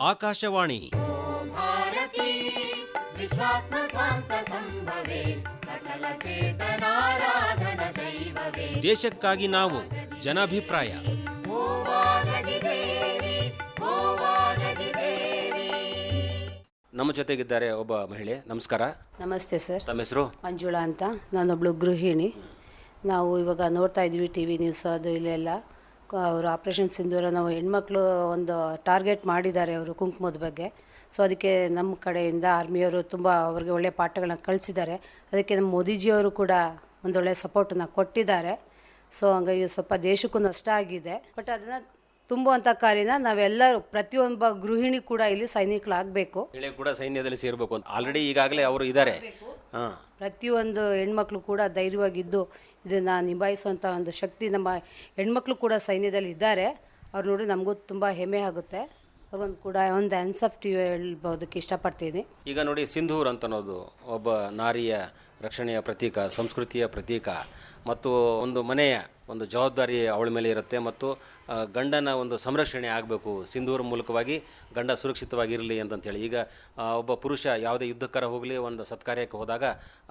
ಆಕಾಶವಾಣಿ. ದೇಶಕ್ಕಾಗಿ ನಾವು ಜನಾಭಿಪ್ರಾಯ. ನಮ್ಮ ಜೊತೆಗಿದ್ದಾರೆ ಒಬ್ಬ ಮಹಿಳೆ. ನಮಸ್ಕಾರ. ನಮಸ್ತೆ ಸರ್. ತಮ್ಮ ಹೆಸರು? ಮಂಜುಳಾ ಅಂತ. ನಾನೊಬ್ಳು ಗೃಹಿಣಿ. ನಾವು ಇವಾಗ ನೋಡ್ತಾ ಇದ್ವಿ ಟಿ ವಿ ನ್ಯೂಸ್ ಅದು ಇಲ್ಲೆಲ್ಲ ಅವರು ಆಪರೇಷನ್ ಸಿಂಧೂರ ನಾವು ಹೆಣ್ಮಕ್ಳು ಒಂದು ಟಾರ್ಗೆಟ್ ಮಾಡಿದ್ದಾರೆ ಅವರು ಕುಂಕುಮದ ಬಗ್ಗೆ. ಸೊ ಅದಕ್ಕೆ ನಮ್ಮ ಕಡೆಯಿಂದ ಆರ್ಮಿಯವರು ತುಂಬ ಅವ್ರಿಗೆ ಒಳ್ಳೆಯ ಪಾಠಗಳನ್ನ ಕಳಿಸಿದ್ದಾರೆ ಅದಕ್ಕೆ ನಮ್ಮ ಮೋದಿಜಿಯವರು ಕೂಡ ಒಂದೊಳ್ಳೆ ಸಪೋರ್ಟನ್ನು ಕೊಟ್ಟಿದ್ದಾರೆ. ಸೊ ಹಂಗಾಗಿ ಸ್ವಲ್ಪ ದೇಶಕ್ಕೂ ನಷ್ಟ ಆಗಿದೆ. ಬಟ್ ಅದನ್ನು ತುಂಬುವಂಥ ಕಾರ್ಯನ ನಾವೆಲ್ಲರೂ ಪ್ರತಿಯೊಬ್ಬ ಗೃಹಿಣಿ ಕೂಡ ಇಲ್ಲಿ ಸೈನಿಕಳಾಗಬೇಕು. ಮಹಿಳೆ ಕೂಡ ಸೈನ್ಯದಲ್ಲಿ ಸೇರಬೇಕು ಅಂತ. ಆಲ್ರೆಡಿ ಈಗಾಗಲೇ ಅವರು ಇದ್ದಾರೆ. ಹಾಂ. ಪ್ರತಿಯೊಂದು ಹೆಣ್ಮಕ್ಳು ಕೂಡ ಧೈರ್ಯವಾಗಿದ್ದು ಇದನ್ನು ನಿಭಾಯಿಸುವಂಥ ಒಂದು ಶಕ್ತಿ ನಮ್ಮ ಹೆಣ್ಮಕ್ಳು ಕೂಡ ಸೈನ್ಯದಲ್ಲಿ ಇದ್ದಾರೆ. ಅವ್ರು ನೋಡಿ ನಮಗೂ ತುಂಬ ಹೆಮ್ಮೆ ಆಗುತ್ತೆ. ಅವ್ರಿಗೊಂದು ಕೂಡ ಒಂದು ಆಫ್ ಹೇಳ್ಬೋದಕ್ಕೆ ಇಷ್ಟಪಡ್ತೀನಿ ಈಗ ನೋಡಿ ಸಿಂಧೂರ್ ಅಂತ ಅನ್ನೋದು ಒಬ್ಬ ನಾರಿಯ ರಕ್ಷಣೆಯ ಪ್ರತೀಕ, ಸಂಸ್ಕೃತಿಯ ಪ್ರತೀಕ, ಮತ್ತು ಒಂದು ಮನೆಯ ಒಂದು ಜವಾಬ್ದಾರಿ ಅವಳ ಮೇಲೆ ಇರುತ್ತೆ, ಮತ್ತು ಗಂಡನ ಒಂದು ಸಂರಕ್ಷಣೆ ಆಗಬೇಕು, ಸಿಂಧೂರ ಮೂಲಕವಾಗಿ ಗಂಡ ಸುರಕ್ಷಿತವಾಗಿರಲಿ ಅಂತಂತೇಳಿ. ಈಗ ಒಬ್ಬ ಪುರುಷ ಯಾವುದೇ ಯುದ್ಧಕರ ಹೋಗಲಿ, ಒಂದು ಸತ್ಕಾರ್ಯಕ್ಕೆ ಹೋದಾಗ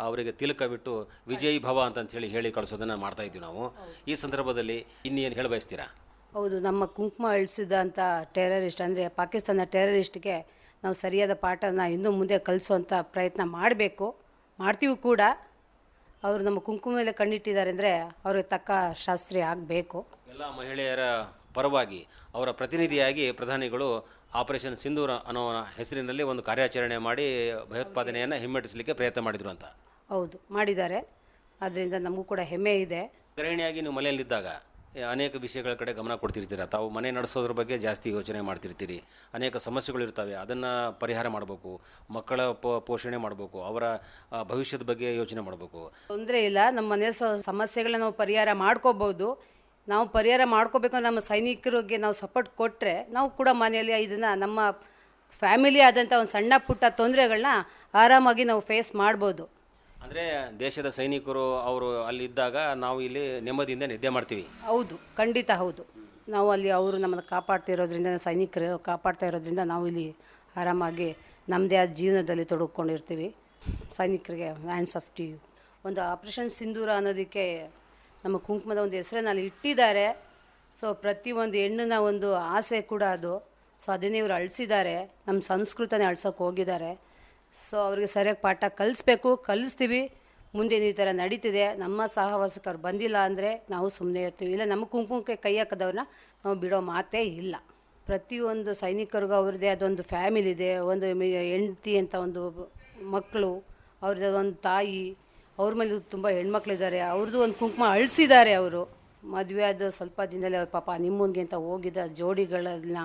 ಅವರಿಗೆ ತಿಲಕ ಬಿಟ್ಟು ವಿಜಯ್ ಭವ ಅಂತಂತೇಳಿ ಹೇಳಿ ಕಳಿಸೋದನ್ನು ಮಾಡ್ತಾ ಇದ್ವಿ ನಾವು. ಈ ಸಂದರ್ಭದಲ್ಲಿ ಇನ್ನೇನು ಹೇಳ ಬಯಸ್ತೀರಾ ಹೌದು ನಮ್ಮ ಕುಂಕುಮ ಅಳಿಸಿದಂಥ ಟೆರರಿಸ್ಟ್ ಅಂದರೆ ಪಾಕಿಸ್ತಾನ ಟೆರರಿಸ್ಟ್ಗೆ ನಾವು ಸರಿಯಾದ ಪಾಠನ ಇನ್ನೂ ಮುಂದೆ ಕಲಿಸುವಂಥ ಪ್ರಯತ್ನ ಮಾಡಬೇಕು ಮಾಡ್ತೀವಿ ಕೂಡ. ಅವರು ನಮ್ಮ ಕುಂಕುಮ ಮೇಲೆ ಕಣ್ಣಿಟ್ಟಿದ್ದಾರೆ ಅಂದರೆ ಅವ್ರಿಗೆ ತಕ್ಕ ಶಾಸ್ತ್ರಿ ಆಗಬೇಕು. ಎಲ್ಲ ಮಹಿಳೆಯರ ಪರವಾಗಿ ಅವರ ಪ್ರತಿನಿಧಿಯಾಗಿ ಪ್ರಧಾನಿಗಳು ಆಪರೇಷನ್ ಸಿಂಧೂರ ಅನ್ನೋ ಹೆಸರಿನಲ್ಲಿ ಒಂದು ಕಾರ್ಯಾಚರಣೆ ಮಾಡಿ ಭಯೋತ್ಪಾದನೆಯನ್ನು ಹಿಮ್ಮೆಟ್ಟಿಸಲಿಕ್ಕೆ ಪ್ರಯತ್ನ ಮಾಡಿದ್ರು ಅಂತ. ಹೌದು ಮಾಡಿದ್ದಾರೆ. ಅದರಿಂದ ನಮಗೂ ಕೂಡ ಹೆಮ್ಮೆ ಇದೆ. ಗೃಹಿಣಿಯಾಗಿ ನೀವು ಮನೆಯಲ್ಲಿದ್ದಾಗ ಅನೇಕ ವಿಷಯಗಳ ಕಡೆ ಗಮನ ಕೊಡ್ತಿರ್ತೀರ. ತಾವು ಮನೆ ನಡೆಸೋದ್ರ ಬಗ್ಗೆ ಜಾಸ್ತಿ ಯೋಚನೆ ಮಾಡ್ತಿರ್ತೀರಿ. ಅನೇಕ ಸಮಸ್ಯೆಗಳು ಇರ್ತವೆ. ಅದನ್ನು ಪರಿಹಾರ ಮಾಡಬೇಕು. ಮಕ್ಕಳ ಪೋಷಣೆ ಮಾಡಬೇಕು. ಅವರ ಭವಿಷ್ಯದ ಬಗ್ಗೆ ಯೋಚನೆ ಮಾಡಬೇಕು. ತೊಂದರೆ ಇಲ್ಲ. ನಮ್ಮ ಮನೆ ಸಮಸ್ಯೆಗಳನ್ನ ನಾವು ಪರಿಹಾರ ಮಾಡ್ಕೋಬೋದು. ನಾವು ಪರಿಹಾರ ಮಾಡ್ಕೋಬೇಕು ನಮ್ಮ ಸೈನಿಕರಿಗೆ ನಾವು ಸಪೋರ್ಟ್ ಕೊಟ್ಟರೆ ನಾವು ಕೂಡ ಮನೆಯಲ್ಲಿ ಇದನ್ನು ನಮ್ಮ ಫ್ಯಾಮಿಲಿ ಆದಂಥ ಒಂದು ಸಣ್ಣ ಪುಟ್ಟ ತೊಂದರೆಗಳನ್ನ ಆರಾಮಾಗಿ ನಾವು ಫೇಸ್ ಮಾಡ್ಬೋದು. ಅಂದರೆ ದೇಶದ ಸೈನಿಕರು ಅವರು ಅಲ್ಲಿದ್ದಾಗ ನಾವು ಇಲ್ಲಿ ನೆಮ್ಮದಿಯಿಂದ ನಿದ್ದೆ ಮಾಡ್ತೀವಿ. ಹೌದು, ಖಂಡಿತ ಹೌದು. ನಾವು ಅಲ್ಲಿ ಅವರು ನಮ್ಮನ್ನು ಕಾಪಾಡ್ತಾ ಇರೋದ್ರಿಂದ, ಸೈನಿಕರು ಕಾಪಾಡ್ತಾ ಇರೋದ್ರಿಂದ ನಾವು ಇಲ್ಲಿ ಆರಾಮಾಗಿ ನಮ್ಮದೇ ಆದ ಜೀವನದಲ್ಲಿ ತೊಡಗಿಕೊಂಡಿರ್ತೀವಿ. ಸೈನಿಕರಿಗೆ ಹ್ಯಾಂಡ್ಸ್ ಆಫ್ ಟಿ ಒಂದು ಆಪ್ರೇಷನ್ ಸಿಂಧೂರ ಅನ್ನೋದಕ್ಕೆ ನಮ್ಮ ಕುಂಕುಮದ ಒಂದು ಹೆಸರನ್ನ ಅಲ್ಲಿ ಇಟ್ಟಿದ್ದಾರೆ. ಸೊ ಪ್ರತಿಯೊಂದು ಹೆಣ್ಣಿನ ಒಂದು ಆಸೆ ಕೂಡ ಅದು. ಸೊ ಅದನ್ನೇ ಇವರು ಅಳಿಸಿದ್ದಾರೆ. ನಮ್ಮ ಸಂಸ್ಕೃತನೇ ಅಳ್ಸೋಕೆ ಹೋಗಿದ್ದಾರೆ. ಸೊ ಅವ್ರಿಗೆ ಸರಿಯಾಗಿ ಪಾಠ ಕಲಿಸ್ಬೇಕು, ಕಲಿಸ್ತೀವಿ. ಮುಂದೆ ಈ ಥರ ನಡೀತಿದೆ. ನಮ್ಮ ಸಹವಾಸಕರು ಬಂದಿಲ್ಲ ಅಂದರೆ ನಾವು ಸುಮ್ಮನೆ ಇರ್ತೀವಿ. ಇಲ್ಲ, ನಮ್ಮ ಕುಂಕುಮಕ್ಕೆ ಕೈ ಹಾಕಿದವ್ರನ್ನ ನಾವು ಬಿಡೋ ಮಾತೇ ಇಲ್ಲ. ಪ್ರತಿಯೊಂದು ಸೈನಿಕರಿಗೂ ಅವ್ರದ್ದೇ ಅದೊಂದು ಫ್ಯಾಮಿಲಿ ಇದೆ. ಒಂದು ಹೆಂಡತಿ ಹೆಂಡ್ತಿ ಅಂತ ಒಂದು ಮಕ್ಕಳು, ಅವ್ರದ್ದು ಒಂದು ತಾಯಿ, ಅವ್ರ ಮೇಲೆ ತುಂಬ ಹೆಣ್ಮಕ್ಳಿದ್ದಾರೆ. ಅವ್ರದ್ದು ಒಂದು ಕುಂಕುಮ ಅಳಿಸಿದ್ದಾರೆ ಅವರು. ಮದುವೆ ಆದ ಸ್ವಲ್ಪ ದಿನದಲ್ಲಿ ಅವ್ರ ಪಾಪ ನಿಮ್ಮನ್ಗೆ ಅಂತ ಹೋಗಿದ್ದ ಜೋಡಿಗಳನ್ನ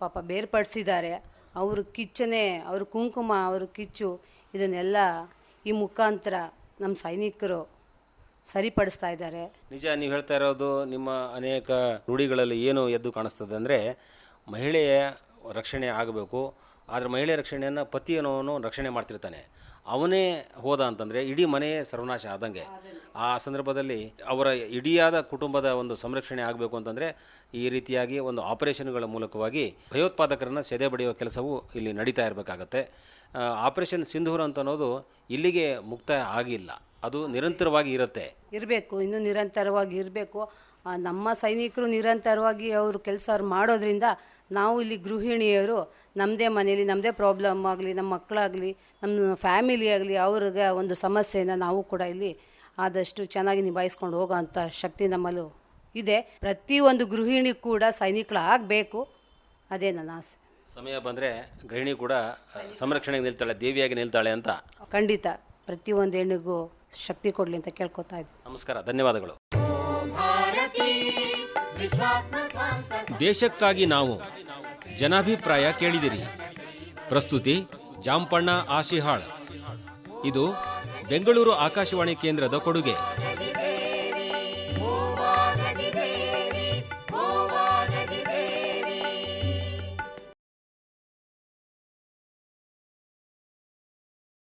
ಪಾಪ ಬೇರ್ಪಡಿಸಿದ್ದಾರೆ. ಅವ್ರ ಕಿಚ್ಚನೆ, ಅವ್ರ ಕುಂಕುಮ, ಅವ್ರ ಕಿಚ್ಚು, ಇದನ್ನೆಲ್ಲ ಈ ಮುಖಾಂತರ ನಮ್ಮ ಸೈನಿಕರು ಸರಿಪಡಿಸ್ತಾ ಇದ್ದಾರೆ. ನಿಜ, ನೀವು ಹೇಳ್ತಾ ಇರೋದು ನಿಮ್ಮ ಅನೇಕ ರೂಢಿಗಳಲ್ಲಿ ಏನು ಎದ್ದು ಕಾಣಿಸ್ತದೆ ಅಂದರೆ ಮಹಿಳೆಯ ರಕ್ಷಣೆ ಆಗಬೇಕು. ಆದರೆ ಮಹಿಳೆ ರಕ್ಷಣೆಯನ್ನು ಪತಿ ಅನ್ನೋನು ರಕ್ಷಣೆ ಮಾಡ್ತಿರ್ತಾನೆ. ಅವನೇ ಹೋದ ಅಂತಂದರೆ ಇಡೀ ಮನೆಯೇ ಸರ್ವನಾಶ ಆದಂಗೆ. ಆ ಸಂದರ್ಭದಲ್ಲಿ ಅವರ ಇಡಿಯಾದ ಕುಟುಂಬದ ಒಂದು ಸಂರಕ್ಷಣೆ ಆಗಬೇಕು ಅಂತಂದರೆ ಈ ರೀತಿಯಾಗಿ ಒಂದು ಆಪರೇಷನ್ಗಳ ಮೂಲಕವಾಗಿ ಭಯೋತ್ಪಾದಕರನ್ನು ಸೆದೆ ಬಡಿಯುವ ಕೆಲಸವು ಇಲ್ಲಿ ನಡೀತಾ ಇರಬೇಕಾಗತ್ತೆ. ಆಪರೇಷನ್ ಸಿಂಧೂರ್ ಅಂತ ಅನ್ನೋದು ಇಲ್ಲಿಗೆ ಮುಕ್ತಾಯ ಆಗಿಲ್ಲ. ಅದು ನಿರಂತರವಾಗಿ ಇರುತ್ತೆ. ಇರಬೇಕು ಇನ್ನೂ ನಿರಂತರವಾಗಿ ಇರಬೇಕು. ನಮ್ಮ ಸೈನಿಕರು ನಿರಂತರವಾಗಿ ಅವರು ಕೆಲಸ ಅವ್ರು ಮಾಡೋದ್ರಿಂದ ನಾವು ಇಲ್ಲಿ ಗೃಹಿಣಿಯರು ನಮ್ಮದೇ ಮನೇಲಿ ನಮ್ಮದೇ ಪ್ರಾಬ್ಲಮ್ ಆಗಲಿ ನಮ್ಮ ಮಕ್ಕಳಾಗಲಿ ನಮ್ಮ ಫ್ಯಾಮಿಲಿ ಆಗಲಿ ಅವ್ರಿಗೆ ಒಂದು ಸಮಸ್ಯೆನ ನಾವು ಕೂಡ ಇಲ್ಲಿ ಆದಷ್ಟು ಚೆನ್ನಾಗಿ ನಿಭಾಯಿಸ್ಕೊಂಡು ಹೋಗೋ ಅಂಥ ಶಕ್ತಿ ನಮ್ಮಲ್ಲೂ ಇದೆ. ಪ್ರತಿಯೊಂದು ಗೃಹಿಣಿ ಕೂಡ ಸೈನಿಕಳಾಗಬೇಕು. ಅದೇ ನನ್ನ ಆಸೆ. ಸಮಯ ಬಂದರೆ ಗೃಹಿಣಿ ಕೂಡ ಸಂರಕ್ಷಣೆಗೆ ನಿಲ್ತಾಳೆ ದೇವಿಯಾಗಿ ನಿಲ್ತಾಳೆ ಅಂತ. ಖಂಡಿತ. ಪ್ರತಿಯೊಂದು ಹೆಣ್ಣಿಗೂ ಶಕ್ತಿ ಕೊಡಲಿ ಅಂತ ಕೇಳ್ಕೊತಾ ಇದ್ದೀನಿ ನಮಸ್ಕಾರ ಧನ್ಯವಾದಗಳು. ದೇಶಕ್ಕಾಗಿ ನಾವು ಜನಾಭಿಪ್ರಾಯ ಕೇಳಿದಿರಿ. ಪ್ರಸ್ತುತಿ ಜಾಂಪಣ್ಣ ಆಶಿಹಾಳ್. ಇದು ಬೆಂಗಳೂರು ಆಕಾಶವಾಣಿ ಕೇಂದ್ರದ ಕೊಡುಗೆ.